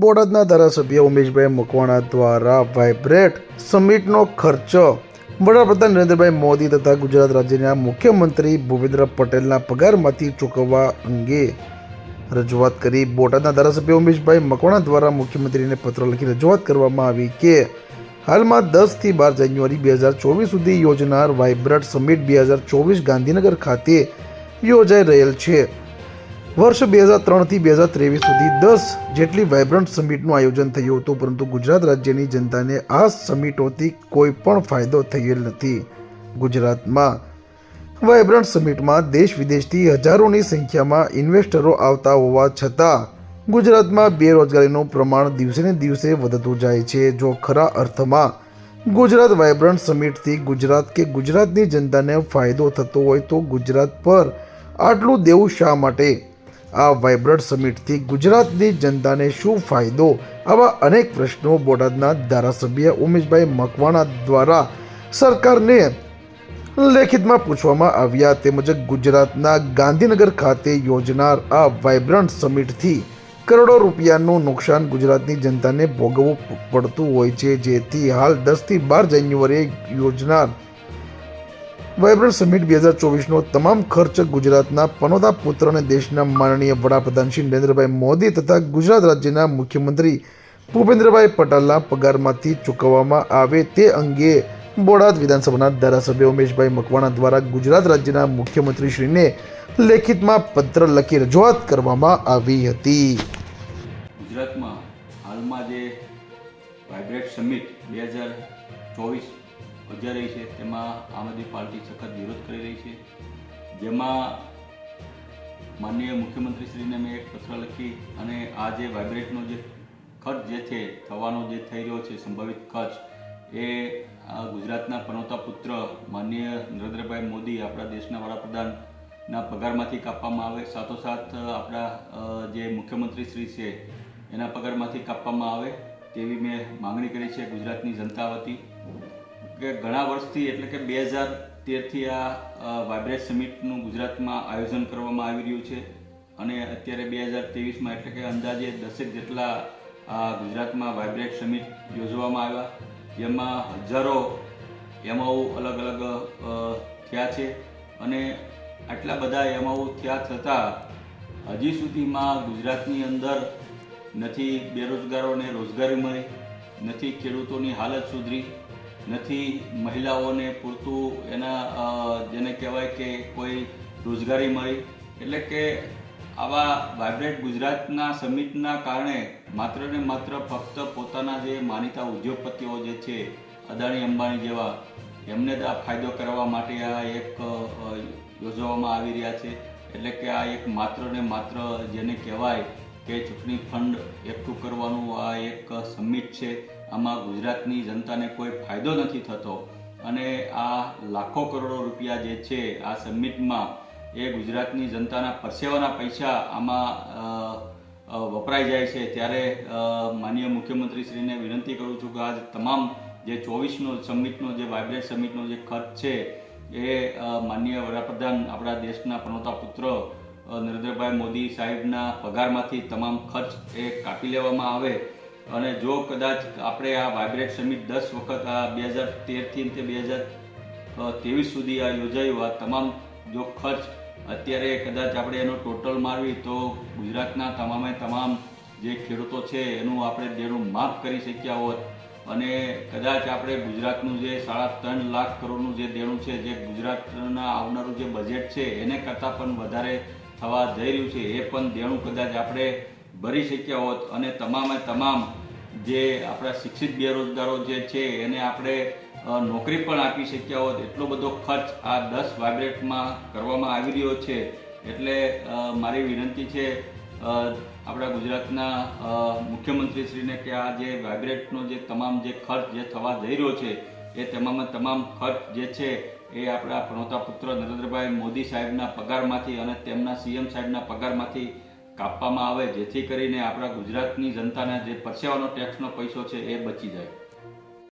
બોટાદના ધારાસભ્ય ઉમેશભાઈ મકવાણા દ્વારા વાઇબ્રેટ સમિટનો ખર્ચ. વડાપ્રધાન નરેન્દ્રભાઈ મોદી તથા ગુજરાત રાજ્યના મુખ્યમંત્રી ભૂપેન્દ્ર પટેલના પગારમાંથી ચૂકવવા અંગે રજૂઆત કરી. બોટાદના ધારાસભ્ય ઉમેશભાઈ મકવાણા દ્વારા મુખ્યમંત્રીને પત્ર લખી રજૂઆત કરવામાં આવી કે, હાલમાં દસથી બાર જાન્યુઆરી બે હજાર ચોવીસ સુધી યોજનાર વાઇબ્રન્ટ સમિટ બે હજાર ચોવીસ ગાંધીનગર ખાતે યોજાઈ રહેલ છે. વર્ષ બે હજાર ત્રણથી બે હજાર ત્રેવીસ સુધી દસ જેટલી વાયબ્રન્ટ સમિટનું આયોજન થયું હતું, પરંતુ ગુજરાત રાજ્યની જનતાને આ સમિટોથી કોઈ પણ ફાયદો થયેલ નથી. ગુજરાતમાં વાઇબ્રન્ટ સમિટમાં દેશ વિદેશથી હજારોની સંખ્યામાં ઇન્વેસ્ટરો આવતા હોવા છતાં ગુજરાતમાં બેરોજગારીનું પ્રમાણ દિવસે ને દિવસે વધતું જાય છે. જો ખરા અર્થમાં ગુજરાત વાયબ્રન્ટ સમિટથી ગુજરાત કે ગુજરાતની જનતાને ફાયદો થતો હોય તો ગુજરાત પર આટલું દેવું શા માટે? આ વાઇબ્રન્ટ સમિટથી ગુજરાતની જનતાને શું ફાયદો? આવા અનેક પ્રશ્નો બોટાદના ધારાસભ્ય ઉમેશભાઈ મકવાણા દ્વારા સરકારને લેખિતમાં પૂછવામાં આવ્યા. તે મુજબ ગુજરાતના ગાંધીનગર ખાતે યોજનાર આ વાઇબ્રન્ટ સમિટથી કરોડો રૂપિયાનું નુકસાન ગુજરાતની જનતાને ભોગવવું પડતું હોય છે. જેથી હાલ દસથી બાર જાન્યુઆરીએ યોજનાર વાઇબ્રન્ટ સમિટ બે હજાર ચોવીસનો તમામ ખર્ચ ગુજરાતના પનોતા પુત્ર અને દેશના માનનીય વડાપ્રધાન શ્રી નરેન્દ્રભાઈ મોદી તથા ગુજરાત રાજ્યના મુખ્યમંત્રી ભૂપેન્દ્રભાઈ પટેલના પગારમાંથી ચૂકવવામાં આવે તે અંગે બોડાદ વિધાનસભાના ધારાસભ્ય ઉમેશભાઈ મકવાણા દ્વારા ગુજરાત રાજ્યના મુખ્યમંત્રીશ્રીને લેખિતમાં પત્ર લખી રજૂઆત કરવામાં આવી હતી. ગુજરાતમાં હાલમાં જે વાઇબ્રેટ સમિટ બે હજાર ચોવીસ યોજાઈ રહી છે. તેમાં આમ આદમી પાર્ટી સખત વિરોધ કરી રહી છે. જેમાં માનનીય મુખ્યમંત્રીશ્રીને મેં એક પત્ર લખી અને આ જે વાઇબ્રેટનો જે ખર્ચ જે છે, થવાનો જે થઈ રહ્યો છે, સંભવિત ખર્ચ, એ ગુજરાતના પનોતા પુત્ર માનનીય નરેન્દ્રભાઈ મોદી આપણા દેશના વડાપ્રધાનના પગારમાંથી કાપવામાં આવે. સાથોસાથ, આપણા જે મુખ્યમંત્રી શ્રી છે, એના પગારમાંથી કાપવામાં આવે તેવી મેં માંગણી કરી છે ગુજરાતની જનતા વતી. કે ઘણા વર્ષથી એટલે કે બે હજાર તેરથી આ વાઇબ્રેટ સમિટનું ગુજરાતમાં આયોજન કરવામાં આવી રહ્યું છે. અને અત્યારે બે હજાર ત્રેવીસમાં એટલે કે અંદાજે દસેક જેટલા આ ગુજરાતમાં વાઇબ્રેટ સમિટ યોજવામાં આવ્યા. જેમાં હજારો એમાઓ અલગ અલગ થયા છે. અને આટલા બધા એમાઓ થયા છતાં હજી સુધીમાં ગુજરાતની અંદર નથી બેરોજગારોને રોજગારી મળી, નથી ખેડૂતોની હાલત સુધરી. નથી મહિલાઓને પૂરતું એના જેને કહેવાય કે કોઈ રોજગારી મળી. એટલે કે આવા વાઇબ્રેટ ગુજરાતના સમિટના કારણે માત્ર ને માત્ર ફક્ત પોતાના જે માનીતા ઉદ્યોગપતિઓ જે છે, અદાણી અંબાણી જેવા, એમને જ આ ફાયદો કરવા માટે આ એક યોજવામાં આવી રહ્યા છે. એટલે કે આ એક માત્ર ને માત્ર જેને કહેવાય કે ચૂંટણી ફંડ એકઠું કરવાનું આ એક સમિટ છે. આમાં ગુજરાતની જનતાને કોઈ ફાયદો નથી થતો. અને આ લાખો કરોડો રૂપિયા જે છે, આ સમિટમાં એ ગુજરાતની જનતાના પરસેવાના પૈસા આમાં વપરાઈ જાય છે. ત્યારે માનનીય મુખ્યમંત્રીશ્રીને વિનંતી કરું છું કે આ તમામ જે ચોવીસનો સમિટનો જે વાઇબ્રેટ સમિટનો જે ખર્ચ છે, એ માનનીય વડાપ્રધાન આપણા દેશના પનોતા પુત્ર નરેન્દ્રભાઈ મોદી સાહેબના પગારમાંથી તમામ ખર્ચ એ કાપી લેવામાં આવે. અને જો કદાચ આપણે આ વાઇબ્રેટ સમિટ દસ વખત, આ બે હજાર તેરથી તે બે હજાર ત્રેવીસ સુધી આ યોજાયું, આ તમામ જો ખર્ચ અત્યારે કદાચ આપણે એનો ટોટલ મારવી, તો ગુજરાતના તમામે તમામ જે ખેડૂતો છે, એનું આપણે દેણું માફ કરી શક્યા હોત. અને કદાચ આપણે ગુજરાતનું જે સાડા ત્રણ લાખ કરોડનું જે દેણું છે, જે ગુજરાતના આવનારું જે બજેટ છે, એને કરતાં પણ વધારે થવા જઈ રહ્યું છે, એ પણ દેણું કદાચ આપણે ભરી શક્યા હોત અને તમામે તમામ જે આપણા શિક્ષિત બેરોજગારો જે છે, એને આપણે નોકરી પણ આપી શક્યા હોત. એટલો બધો ખર્ચ આ દસ વાઇબ્રેટમાં કરવામાં આવી રહ્યો છે. એટલે મારી વિનંતી છે આપણા ગુજરાતના મુખ્યમંત્રીશ્રીને કે આ જે વાઇબ્રેટનો જે તમામ જે ખર્ચ જે થવા જઈ રહ્યો છે, એ તમામે તમામ ખર્ચ જે છે, એ આપણા પ્રણોતા પુત્ર નરેન્દ્રભાઈ મોદી સાહેબના પગારમાંથી અને તેમના સીએમ સાહેબના પગારમાંથી કાપવામાં આવે, જેથી કરીને આપણા ગુજરાતની જનતાના જે પરસેવાનો ટેક્સનો પૈસો છે એ બચી જાય.